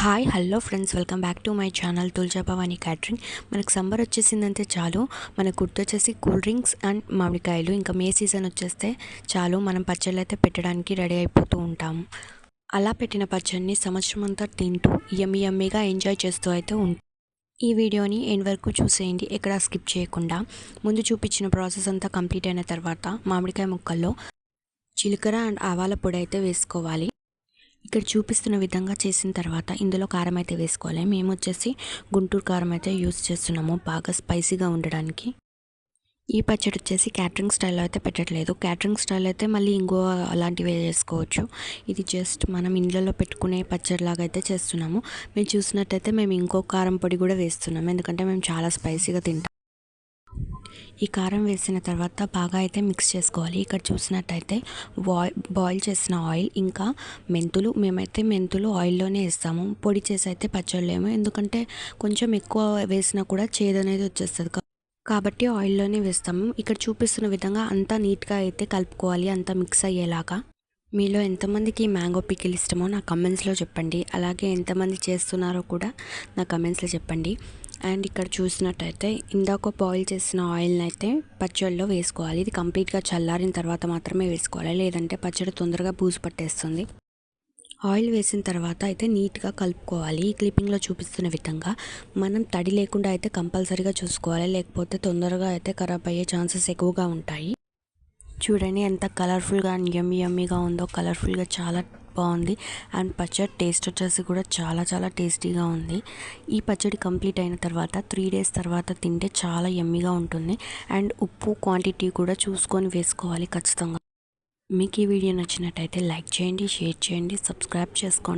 Hi hello friends welcome back to my channel Tulja Bhavani catering. మనకు summer వచ్చేసిందంటే చాలు. మనకు గుర్తొచ్చేసి కూల్ డ్రింక్స్ అండ్ మామిడికాయలు. ఇంకా మే సీజన్ వచ్చేస్తే చాలు. మనం పచ్చళ్ళు అయితే పెట్టడానికి రెడీ అయిపోతూ ఉంటాము. అలా పెట్టిన పచ్చడిని సంవత్సరం అంతా తింటూ యమ్మి యమ్మీగా ఎంజాయ్ చేస్తూ అయితే ఉంటాం. ఈ వీడియోని ఎండ్ వరకు చూసేయండి. ఎక్కడ స్కిప్ చేయకుండా. ముందు చూపించిన ప్రాసెస్ అంతా కంప్లీట్ అయిన తర్వాత మామిడికాయ ముక్కల్లో జీలకర్ర అండ్ ఆవాల పొడి అయితే వేసుకోవాలి. ఇక్కడ చూపిస్తున్న విధంగా చేసిన తర్వాత ఇందులో కారం అయితే వేసుకోవాలి. మేము వచ్చేసి గుంటూరు కారం అయితే యూస్ చేస్తున్నాము. బాగా స్పైసీగా ఉండడానికి. ఈ పచ్చడి వచ్చేసి క్యాటరింగ్ స్టైల్లో అయితే పెట్టట్లేదు. క్యాటరింగ్ స్టైల్ అయితే మళ్ళీ ఇంకో అలాంటివి చేసుకోవచ్చు. ఇది జస్ట్ మనం ఇండ్లలో పెట్టుకునే పచ్చడిలాగా అయితే చేస్తున్నాము. మీరు చూసినట్టయితే మేము ఇంకో కారం పొడి కూడా వేస్తున్నాము. ఎందుకంటే మేము చాలా స్పైసీగా తింటాం ఈ కారం వేసిన తర్వాత బాగా అయితే మిక్స్ చేసుకోవాలి. ఇక్కడ చూసినట్టయితే బాయి బాయిల్ చేసిన ఆయిల్ ఇంకా మెంతులు మేమైతే మెంతులు ఆయిల్లోనే వేస్తాము. పొడి చేసి అయితే పచ్చళ్ళేమో ఎందుకంటే కొంచెం ఎక్కువ వేసినా కూడా చేదు అనేది వచ్చేస్తుంది. కాబట్టి ఆయిల్లోనే వేస్తాము. ఇక్కడ చూపిస్తున్న విధంగా అంతా నీట్గా అయితే కలుపుకోవాలి అంతా మిక్స్ అయ్యేలాగా. మీలో ఎంతమందికి మ్యాంగో పికిల్ ఇష్టమో నా కమెంట్స్లో చెప్పండి. అలాగే ఎంతమంది చేస్తున్నారో కూడా నా కమెంట్స్లో చెప్పండి. అండ్ ఇక్కడ చూసినట్టయితే ఇందాక బాయిల్ చేసిన ఆయిల్ని అయితే పచ్చడిలో వేసుకోవాలి. ఇది కంప్లీట్గా చల్లారిన తర్వాత మాత్రమే వేసుకోవాలి. లేదంటే పచ్చడి తొందరగా బూజు పట్టేస్తుంది. ఆయిల్ వేసిన తర్వాత అయితే నీట్గా కలుపుకోవాలి. ఈ క్లిప్పింగ్లో చూపిస్తున్న విధంగా మనం తడి లేకుండా అయితే కంపల్సరీగా చూసుకోవాలి. లేకపోతే తొందరగా అయితే ఖరాబ్ అయ్యే ఛాన్సెస్ ఎక్కువగా ఉంటాయి. చూడండి ఎంత కలర్ఫుల్గా అండ్ యమ్మీ యమ్మీగా ఉందో. కలర్ఫుల్గా చాలా బాగుంది. అండ్ పచ్చడి టేస్ట్ వచ్చేసి కూడా చాలా చాలా టేస్టీగా ఉంది. ఈ పచ్చడి కంప్లీట్ అయిన తర్వాత త్రీ డేస్ తర్వాత తింటే చాలా ఎమ్మిగా ఉంటుంది. అండ్ ఉప్పు క్వాంటిటీ కూడా చూసుకొని వేసుకోవాలి ఖచ్చితంగా. మీకు ఈ వీడియో నచ్చినట్టయితే లైక్ చేయండి షేర్ చేయండి సబ్స్క్రైబ్ చేసుకోండి.